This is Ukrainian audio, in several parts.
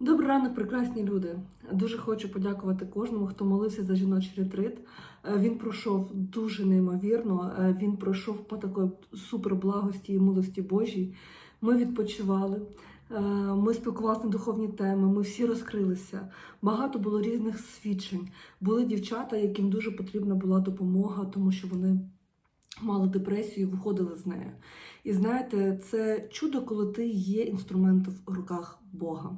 Добрий ранок, прекрасні люди. Дуже хочу подякувати кожному, хто молився за жіночий ретрит. Е, Він пройшов дуже неймовірно. Е, Він пройшов по такої суперблагості і милості Божій. Ми відпочивали. е, Ми спілкувалися на духовні теми, ми всі розкрилися. Багато було різних свідчень. Були дівчата, яким дуже потрібна була допомога, тому що вони мали депресію виходили з нею. І знаєте, це чудо, коли ти є інструментом в руках Бога.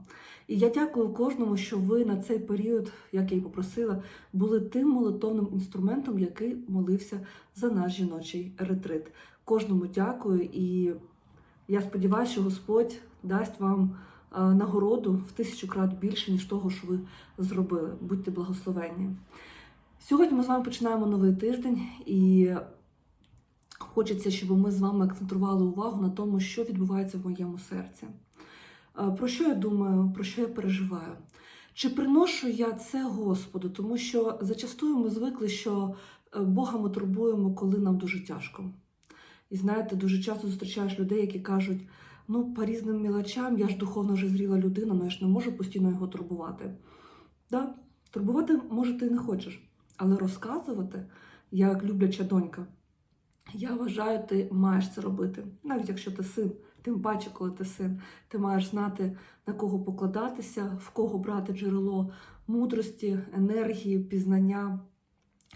І я дякую кожному, що ви на цей період, як я і попросила, були тим молитовним інструментом, який молився за наш жіночий ретрит. Кожному дякую, і я сподіваюся, що Господь дасть вам е, нагороду в тисячу крат більше, ніж того, що ви зробили. Будьте благословенні. Сьогодні ми з вами починаємо новий тиждень, і хочеться, щоб ми з вами акцентували увагу на тому, що відбувається в моєму серці. Е, Про що я думаю, про що я переживаю? Чи приношу я це Господу? Тому що зачастую ми звикли, що е, Бога ми турбуємо, коли нам дуже тяжко. І знаєте, дуже часто зустрічаєш людей, які кажуть: ну, по різним мілочам, я ж духовно вже зріла людина, але я ж не можу постійно його турбувати. Да, турбувати, може, ти не хочеш, але розказувати, як любляча донька, я вважаю, ти маєш це робити, навіть якщо ти син. Тим паче, коли ти син, ти маєш знати, на кого покладатися, в кого брати джерело мудрості, енергії, пізнання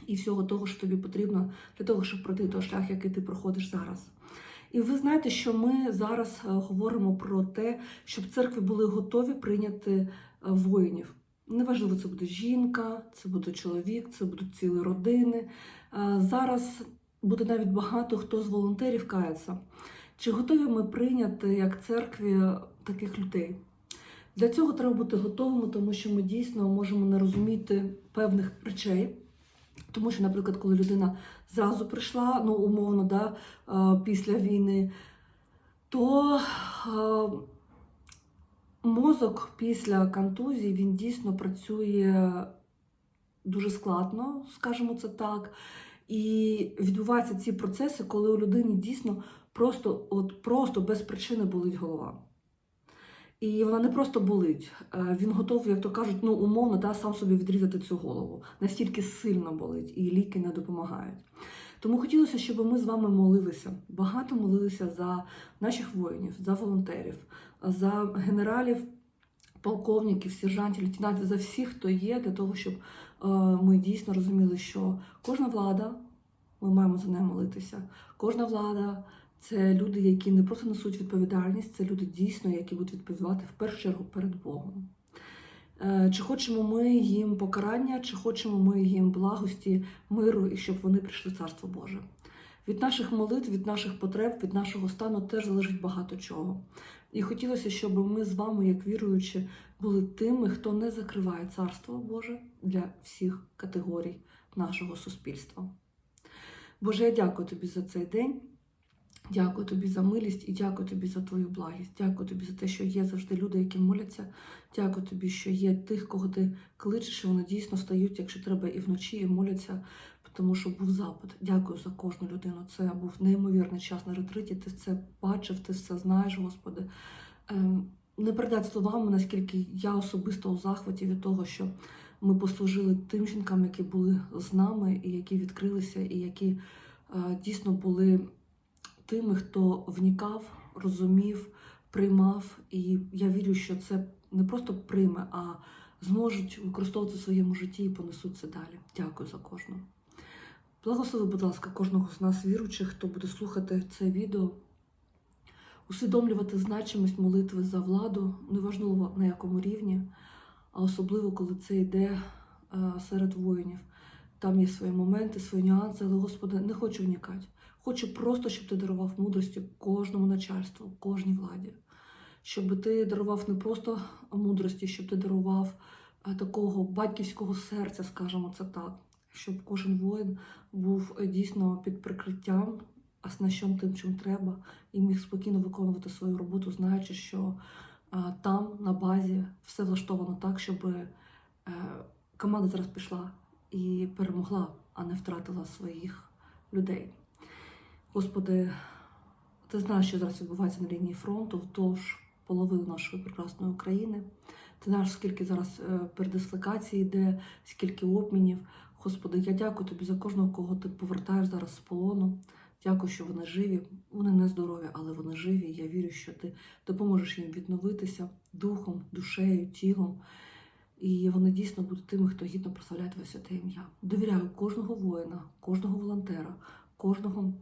і всього того, що тобі потрібно для того, щоб пройти той шлях, який ти проходиш зараз. І ви знаєте, що ми зараз е, говоримо про те, щоб церкви були готові прийняти е, воїнів. Неважливо, це буде жінка, це буде чоловік, це будуть цілі родини. Е, Зараз буде навіть багато хто з волонтерів кається. Чи готові ми прийняти як церкві таких людей? Для цього треба бути готовими, тому що ми дійсно можемо не розуміти певних речей. Тому що, наприклад, коли людина зразу прийшла, ну умовно, да, е, після війни, то е, мозок після контузії він дійсно працює дуже складно, скажімо це так. І відбуваються ці процеси, коли у людини дійсно просто, от просто без причини болить голова. І вона не просто болить, е, він готовий, як то кажуть, ну умовно, да, сам собі відрізати цю голову. Настільки сильно болить, і ліки не допомагають. Тому хотілося, щоб ми з вами молилися, багато молилися за наших воїнів, за волонтерів, за генералів, полковників, сержантів, лейтенантів, за всіх, хто є, для того, щоб е, ми дійсно розуміли, що кожна влада, ми маємо за нею молитися. Кожна влада це люди, які не просто несуть відповідальність, це люди дійсно, які будуть відповідати в першу чергу перед Богом. Е, Чи хочемо ми їм покарання, чи хочемо ми їм благості, миру і щоб вони прийшли в Царство Боже. Від наших молитв, від наших потреб, від нашого стану теж залежить багато чого. І хотілося, щоб ми з вами, як віруючі, були тими, хто не закриває Царство Боже для всіх категорій нашого суспільства. Боже, я дякую тобі за цей день. Дякую тобі за милість і дякую тобі за твою благість. Дякую тобі за те, що є завжди люди, які моляться. Дякую тобі, що є тих, кого ти кличеш, і вони дійсно стають, якщо треба, і вночі, і моляться, тому що був запит. Дякую за кожну людину. Це був неймовірний час на ретриті. Ти це бачив, ти все знаєш, Господи. Ем, Не передати словами, наскільки я особисто у захваті від того, що ми послужили тим жінкам, які були з нами, і які відкрилися, і які е, дійсно були тими, хто вникав, розумів, приймав. І я вірю, що це не просто прийме, а зможуть використовувати в своєму житті і понесуть це далі. Дякую за кожну. Благослови, будь ласка, кожного з нас, віруючих, хто буде слухати це відео, усвідомлювати значимість молитви за владу, неважливо на якому рівні, а особливо, коли це йде е, серед воїнів. Там є свої моменти, свої нюанси, але, Господи, не хочу вникати. Хочу просто, щоб ти дарував мудрості кожному начальству, кожній владі. Щоб ти дарував не просто мудрості, щоб ти дарував е, такого батьківського серця, скажімо це так. Щоб кожен воїн був е, дійсно під прикриттям, оснащен тим, чим треба, і міг спокійно виконувати свою роботу, знаючи, що е, там на базі все влаштовано так, щоб команда зараз пішла і перемогла, а не втратила своїх людей. Господи, ти знаєш, що зараз відбувається на лінії фронту, тож половину нашої прекрасної України. Ти знаєш, скільки зараз е, передислокацій йде, скільки обмінів. Господи, я дякую тобі за кожного, кого ти повертаєш зараз з полону. Дякую, що вони живі. Вони не здорові, але вони живі. Я вірю, що ти допоможеш їм відновитися духом, душею, тілом. І вони дійсно будуть тими, хто гідно прославляє Твоє святе ім'я. Довіряю кожного воїна, кожного волонтера, кожного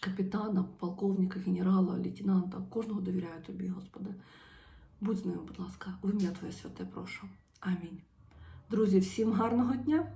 капітана, полковника, генерала, лейтенанта, кожного довіряю тобі, Господи. Будь з ними, будь ласка, в ім'я Твоє святе прошу. Амінь. Друзі, всім гарного дня!